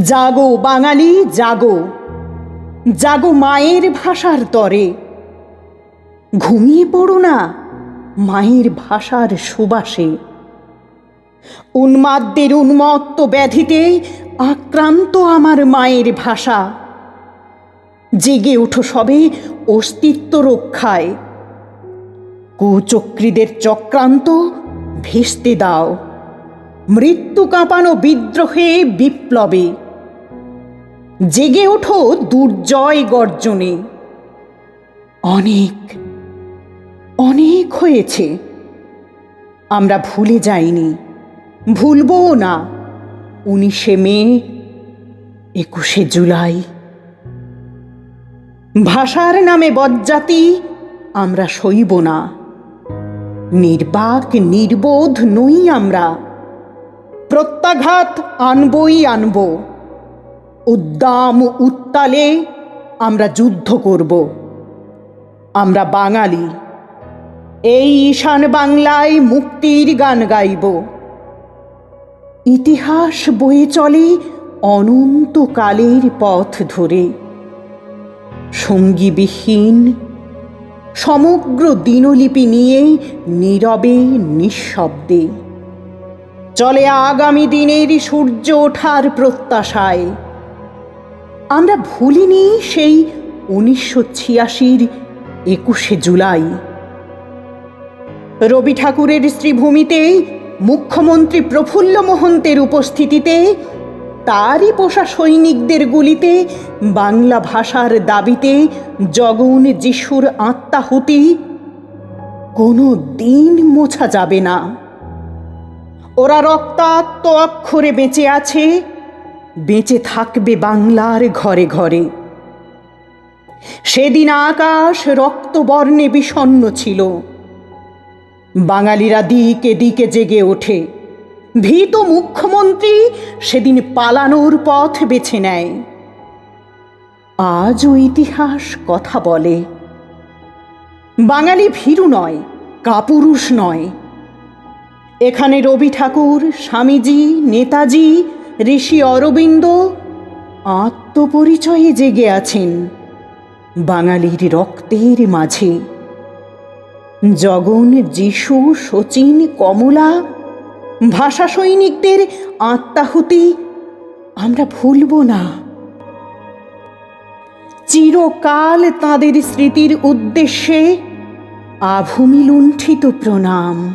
জাগো বাঙালি, জাগো। জাগো মায়ের ভাষার তরে। ঘুমিয়ে পড়ো না মায়ের ভাষার সুবাসে। উন্মাদদের উন্মত্ত ব্যাধিতে আক্রান্ত আমার মায়ের ভাষা। জেগে ওঠো সবে অস্তিত্ব রক্ষায়। কুচক্রীদের চক্রান্ত ভেস্তে দাও। মৃত্যু কাঁপানো বিদ্রোহে বিপ্লবে। জেগে ওঠো দুর্জয় গর্জনে। অনেক অনেক হয়েছে। আমরা ভুলে যাইনি, ভুলবও না। উনিশে মে, একুশে জুলাই। ভাষার নামে বজ্জাতি আমরা সইব না। নির্বাক, নির্বোধ নই আমরা। প্রত্যাঘাত আনবই আনব। উদ্দাম উত্তালে আমরা যুদ্ধ করব। আমরা বাঙালি। এই ঈশান বাংলায় মুক্তির গান গাইব। ইতিহাস বয়ে চলে অনন্তকালের পথ ধরে। সঙ্গীবিহীন, সমগ্র দিনলিপি নিয়ে নীরবে নিঃশব্দে। চলে আগামী দিনের সূর্য ওঠার প্রত্যাশায়। আমরা ভুলিনি সেই উনিশশো ছিয়াশির একুশে জুলাই। রবি ঠাকুরের শ্রীভূমিতে মুখ্যমন্ত্রী প্রফুল্ল মোহন্তের উপস্থিতিতে, তারই পোষা সৈনিকদের গুলিতে, বাংলা ভাষার দাবিতে জগন যিশুর আত্মাহুতি কোনো দিন মোছা যাবে না। ওরা রক্তাক্ত অক্ষরে বেঁচে আছে বেঁচে থাকবে বাংলার ঘরে ঘরে। সেদিন আকাশ রক্তবর্ণে বিষণ্ণ ছিল। বাঙালিরা দিকে দিকে জেগে ওঠে। ভীত মুখ্যমন্ত্রী সেদিন পালানোর পথ বেছে নেয়। আজও ইতিহাস কথা বলে। বাঙালি ভীরু নয়, কাপুরুষ নয়। এখানে রবি ঠাকুর, স্বামীজি, নেতাজি ঋষি অরবিন্দ আত্মপরিচয়ে জেগে আছেন বাঙালির রক্তের মাঝে। জগন, যিশু, শচীন, কমলা ভাষা সৈনিকদের আত্মাহুতি আমরা ভুলব না। চিরকাল তাদের স্মৃতির উদ্দেশ্যে আভূমি লুণ্ঠিত প্রণাম।